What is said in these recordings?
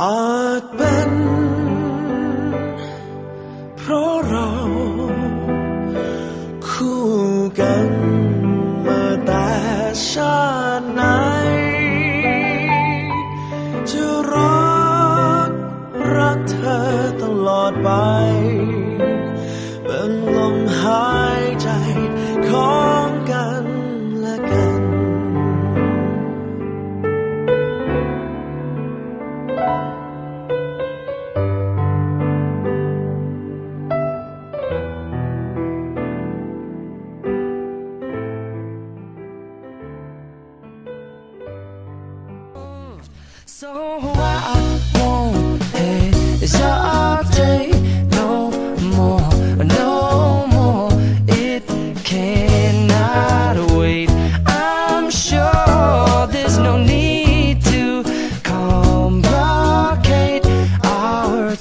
อาจเป็น เพราะเราคู่กันมาแต่ชา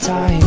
time.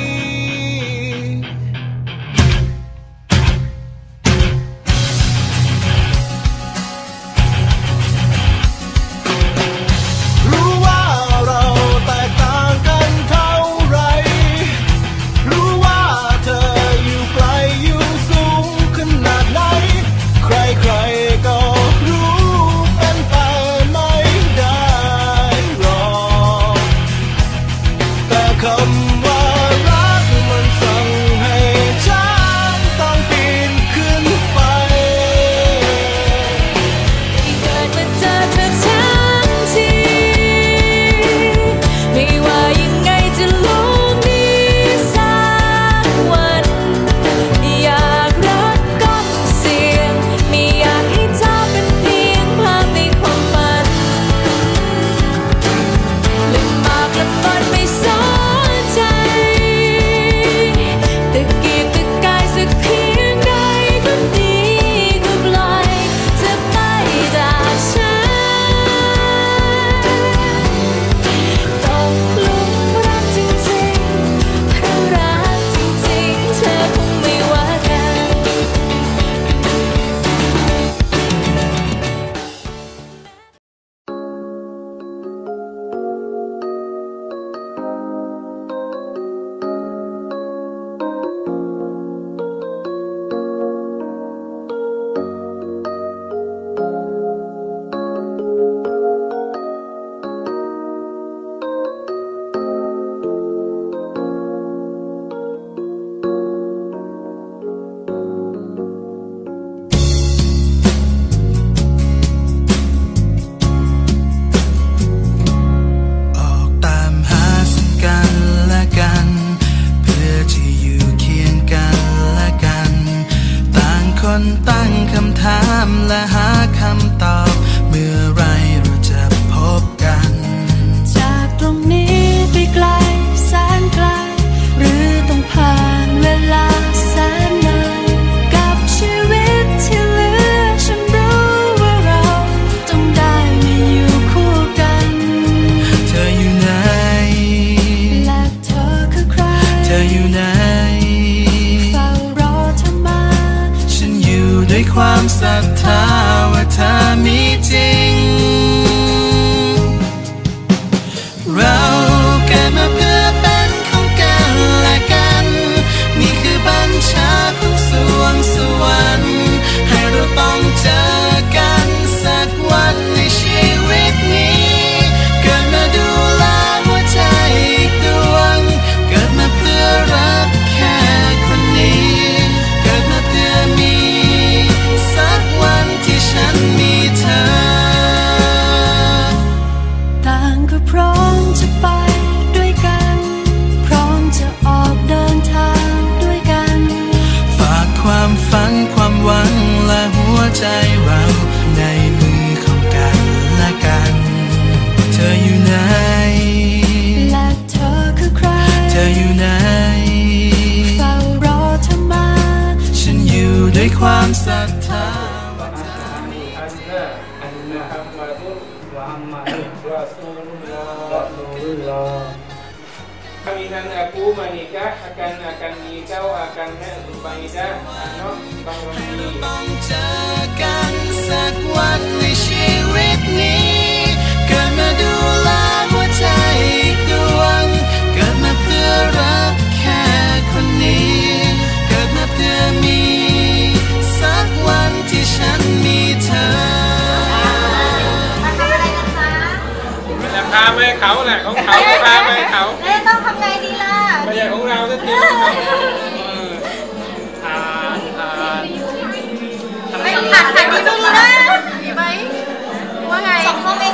levanta meeting. aminan aku menikah akan akan nikau oh, akan eh, pamitan ano pangrongi sakwan ni พาไปเขาแหละของเขาพาไปเขาแล้ต้องทำไงดีล่ะไม่ใช่ของเราสักทีไม่ผ่านผ่านนี้ดูนะดีไหมว่าไงสองห้องเอง